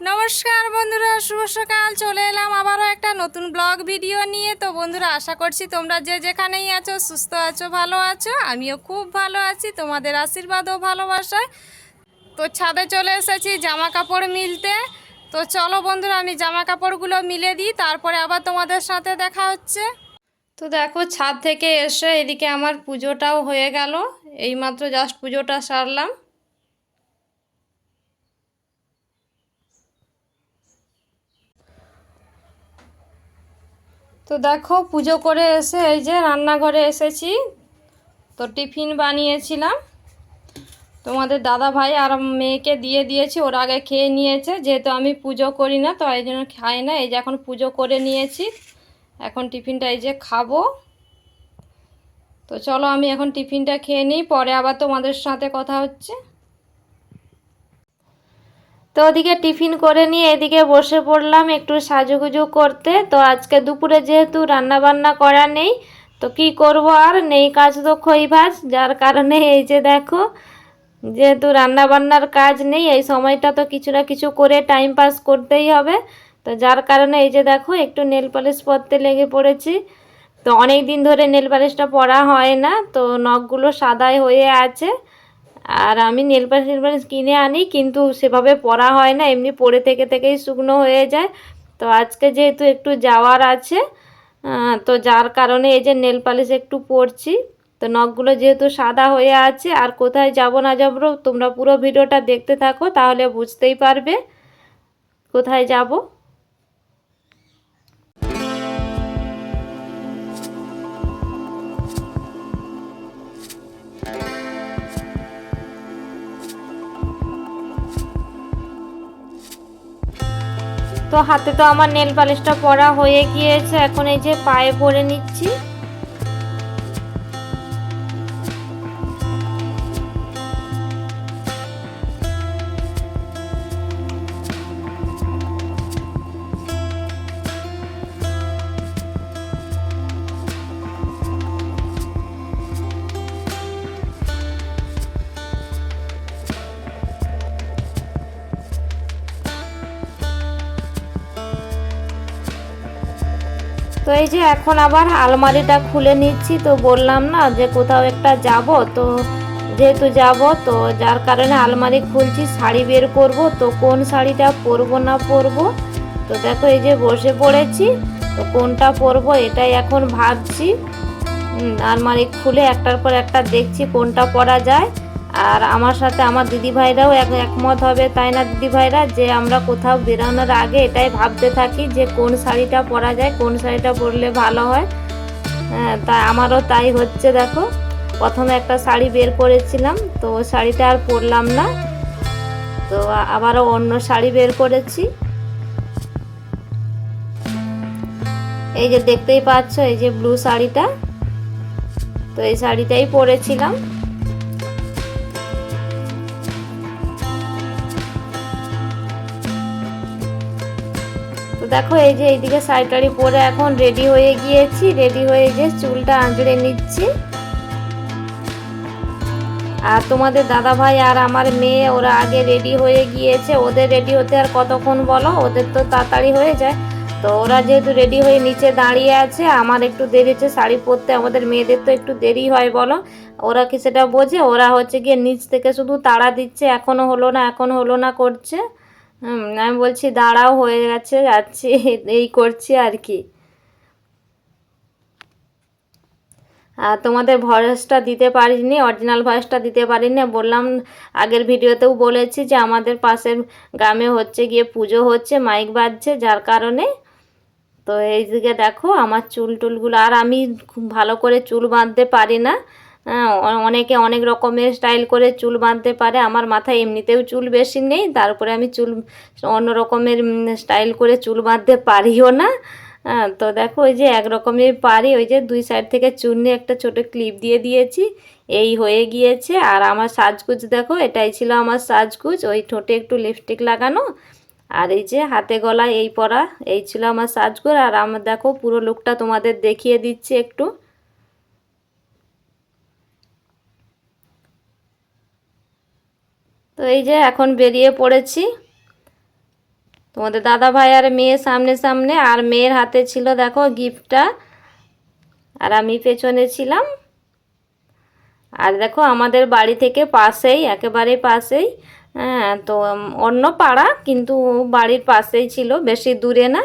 নমস্কার বন্ধুরা, শুভ সকাল। চলে এলাম আবারও একটা নতুন ব্লগ ভিডিও নিয়ে। তো বন্ধুরা, আশা করছি তোমরা যে যেখানেই আছো, সুস্থ আছো, ভালো আছো। আমিও খুব ভালো আছি, তোমাদের আশীর্বাদ ও ভালোবাসায়। তো ছাদে চলে এসেছি জামা কাপড় মিলতে। তো চলো বন্ধুরা, আমি জামা কাপড়গুলো মিলে দিই, তারপরে আবার তোমাদের সাথে দেখা হচ্ছে। তো দেখো, ছাদ থেকে এসে এদিকে আমার পুজোটাও হয়ে গেল। এইমাত্র জাস্ট পুজোটা সারলাম। তো দেখো পুজো করে এসে এই যে রান্নাঘরে এসেছি। তো টিফিন বানিয়েছিলাম। তোমাদের দাদা ভাই আর মেয়েকে দিয়ে দিয়েছি, ওর আগে খেয়ে নিয়েছে। যেহেতু আমি পুজো করি না, তো এই জন্য খাই না। এই যে এখন পুজো করে নিয়েছি। এখন টিফিনটা এই যে খাব। তো চলো আমি এখন টিফিনটা খেয়ে নিই, পরে আবার তোমাদের সাথে কথা হচ্ছে। তো ওদিকে টিফিন করে নিয়ে এদিকে বসে পড়লাম একটু সাজুগুজু করতে। তো আজকে দুপুরে যেহেতু রান্না বান্না করা নেই, তো কি করব আর? নেই কাজ তো খই ভাজ, যার কারণে এই যে দেখো, যেহেতু রান্না বান্নার কাজ নেই, এই সময়টা তো কিছু না কিছু করে টাইম পাস করতেই হবে। তো যার কারণে এই যে দেখো, একটু নেল পালিশ পরতে লেগে পড়েছি। তো অনেক দিন ধরে নেল পালিশটা পরা হয় না, তো নখগুলো সাদাই হয়ে আছে। আর আমি নেল পালিশ নেল পালিশ কিনে আনি, কিন্তু সেভাবে পরা হয় না, এমনি পরে থেকে থেকেই শুকনো হয়ে যায়। তো আজকে যেহেতু একটু যাওয়ার আছে তো যার কারণে এই যে নেল পালিশ একটু পরছি। তো নখগুলো যেহেতু সাদা হয়ে আছে, আর কোথায় যাব না যাব, তোমরা পুরো ভিডিওটা দেখতে থাকো, তাহলে বুঝতেই পারবে কোথায় যাব। তো হাতে তো আমার নেল পালিশটা পরা হয়ে গিয়েছে, এখন এই যে পায়ে পরে নিচ্ছি। তো এই যে এখন আবার আলমারিটা খুলে নিচ্ছি, তো বললাম না যে কোথাও একটা যাব, তো যেহেতু যাব, তো যার কারণে আলমারি খুলছি, শাড়ি বের করব, তো কোন শাড়িটা পরবো না পরবো, তো দেখো এই যে বসে পড়েছি, তো কোনটা পরবো এটাই এখন ভাবছি। আলমারি খুলে একটার পর একটা দেখছি কোনটা পরা যায়। আর আমার সাথে আমার দিদি ভাইরাও এক একমত হবে, তাই না দিদি ভাইরা? যে আমরা কোথাও বেরোনোর আগে এটাই ভাবতে থাকি যে কোন শাড়িটা পরা যায়, কোন শাড়িটা পরলে ভালো হয়। হ্যাঁ তা আমারও তাই হচ্ছে, দেখো। প্রথমে একটা শাড়ি বের করেছিলাম, তো শাড়িটা আর পরলাম না। তো আবারও অন্য শাড়ি বের করেছি। এই যে দেখতেই পাচ্ছ, এই যে ব্লু শাড়িটা। তো এই শাড়িটাই পরেছিলাম। তো দেখো এই যে এইদিকে টাড়ি পরে এখন রেডি হয়ে গিয়েছি রেডি হয়ে যে চুলটা আঁচড়ে নিচ্ছি। আর তোমাদের দাদা ভাই আর আমার মেয়ে, ওরা আগে রেডি হয়ে গিয়েছে। ওদের রেডি হতে আর কতক্ষণ বলো? ওদের তো তাড়াতাড়ি হয়ে যায়। তো ওরা যেহেতু রেডি হয়ে নিচে দাঁড়িয়ে আছে, আমার একটু দেরি হচ্ছে শাড়ি পরতে, আমাদের মেয়েদের তো একটু দেরি হয় বলো। ওরা কি সেটা বোঝে? ওরা হচ্ছে গিয়ে নিচ থেকে শুধু তাড়া দিচ্ছে, এখনও হলো না, এখনও হলো না করছে। হুম, আমি বলছি দাঁড়াও হয়ে গেছে যাচ্ছি এই করছি আর কি। আর তোমাদের ভয়েসটা দিতে পারিনি অরিজিনাল ভয়েসটা দিতে পারিনি বললাম আগের ভিডিওতেও বলেছি যে আমাদের পাশের গ্রামে হচ্ছে গিয়ে পুজো হচ্ছে মাইক বাজছে যার কারণে তো এই দিকে দেখো আমার চুল টুলগুলো আর আমি খুব ভালো করে চুল বাঁধতে পারি না। অনেকে অনেক রকমের স্টাইল করে চুল বাঁধতে পারে। আমার মাথায় এমনিতেও চুল বেশি নেই তারপরে আমি চুল অন্য রকমের স্টাইল করে চুল বাঁধতে পারিও না। হ্যাঁ, তো দেখো ওই যে একরকমই পারি ওই যে দুই সাইড থেকে চুন্নি একটা ছোট ক্লিপ দিয়ে দিয়েছি। এই হয়ে গিয়েছে। আর আমার সাজগুজ দেখো এটাই ছিল আমার সাজগুজ ওই ঠোঁটে একটু লিপস্টিক লাগানো। আর এই যে হাতে গলায় এই পরা এই ছিল আমার সাজগোজ। আর আমার দেখো পুরো লুকটা তোমাদের দেখিয়ে দিচ্ছি একটু। তো এই যে এখন বেরিয়ে পড়েছি। তোমাদের দাদা ভাই আর মেয়ে সামনে সামনে আর মেয়ের হাতে ছিল দেখো গিফটটা। আর আমি পেছনে ছিলাম। আর দেখো আমাদের বাড়ি থেকে পাশেই, একেবারে পাশেই হ্যাঁ তো অন্য পাড়া, কিন্তু বাড়ির পাশেই ছিল, বেশি দূরে না।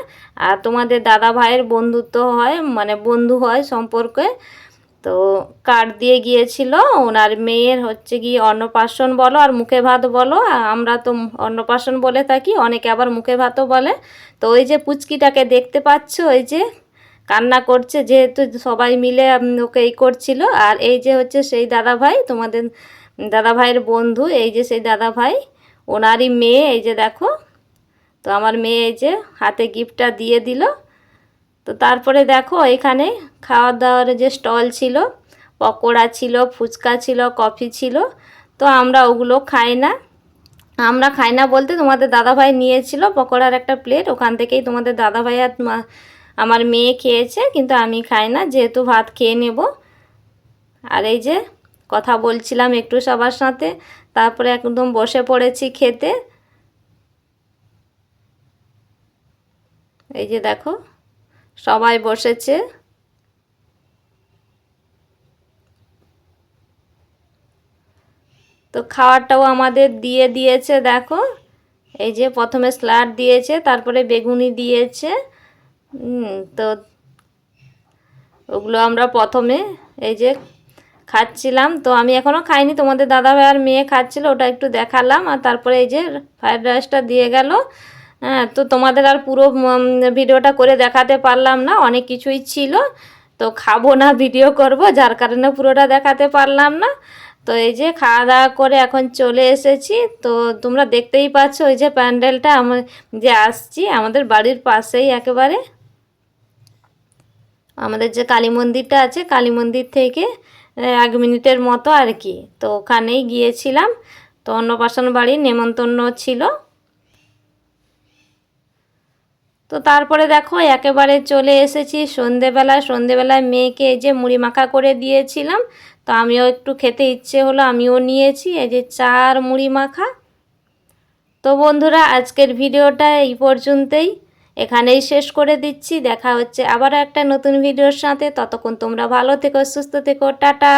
আর তোমাদের দাদা ভাইয়ের বন্ধুত্ব হয় মানে বন্ধু হয় সম্পর্কে। তো কার্ড দিয়ে গিয়েছিল, ওনার মেয়ের হচ্ছে কি অন্নপ্রাশন বলো আর মুখে ভাত বলো আমরা তো অন্নপ্রাশন বলে থাকি, অনেকে আবার মুখে ভাতও বলে। তো ওই যে পুচকিটাকে দেখতে পাচ্ছ, ওই যে কান্না করছে, যেহেতু সবাই মিলে ওকে এই করছিল। আর এই যে হচ্ছে সেই দাদা ভাই তোমাদের দাদা ভাইয়ের বন্ধু, এই যে সেই দাদা ভাই ওনারই মেয়ে, এই যে দেখো। তো আমার মেয়ে এই যে হাতে গিফটটা দিয়ে দিল। তো তারপরে দেখো এখানে খাওয়া দাওয়ার যে স্টল ছিল, পকোড়া ছিল, ফুচকা ছিল, কফি ছিল, তো আমরা ওগুলো খাই না। আমরা খাই না বলতে তোমাদের দাদাভাই নিয়েছিল পকোড়ার একটা প্লেট, ওখান থেকেই তোমাদের দাদাভাই আর আমার মেয়ে খেয়েছে, কিন্তু আমি খাই না, যেহেতু ভাত খেয়ে নেব। আর এই যে কথা বলছিলাম একটু সবার সাথে, তারপরে একদম বসে পড়েছি খেতে। এই যে দেখো সবাই বসেছে। তো খাওয়ারটাও আমাদের দিয়ে দিয়েছে, দেখো। এই যে প্রথমে স্যালাড দিয়েছে, তারপরে বেগুনি দিয়েছে। তো ওগুলো আমরা প্রথমে এই যে খাচ্ছিলাম। তো আমি এখনও খাইনি, তোমাদের দাদা ভাই আর মেয়ে খাচ্ছিল, ওটা একটু দেখালাম। আর তারপরে এই যে ফ্রায়েড রাইসটা দিয়ে গেল। হ্যাঁ তো তোমাদের আর পুরো ভিডিওটা করে দেখাতে পারলাম না, অনেক কিছুই ছিল। তো খাব না, ভিডিও করব, যার কারণে পুরোটা দেখাতে পারলাম না। তো এই যে খাওয়া দাওয়া করে এখন চলে এসেছি। তো তোমরা দেখতেই পাচ্ছ ওই যে প্যান্ডেলটা আমার যে আসছি, আমাদের বাড়ির পাশেই একেবারে। আমাদের যে কালী মন্দিরটা আছে, কালী মন্দির থেকে এক মিনিটের মতো আর কি। তো ওখানেই গিয়েছিলাম। তো অন্নপ্রাশন বাড়ির নেমন্তন্ন ছিল। তো তারপরে দেখো একেবারে চলে এসেছি সন্ধেবেলায়। সন্ধেবেলায় মেয়েকে এই যে মুড়ি মাখা করে দিয়েছিলাম, তো আমিও একটু খেতে ইচ্ছে হলো, আমিও নিয়েছি, এই যে চার মুড়ি মাখা। তো বন্ধুরা, আজকের ভিডিওটা এই পর্যন্তই। এখানেই শেষ করে দিচ্ছি, দেখা হচ্ছে আবারও একটা নতুন ভিডিওর সাথে। ততক্ষণ তোমরা ভালো থেকো, সুস্থ থেকো, টাটা।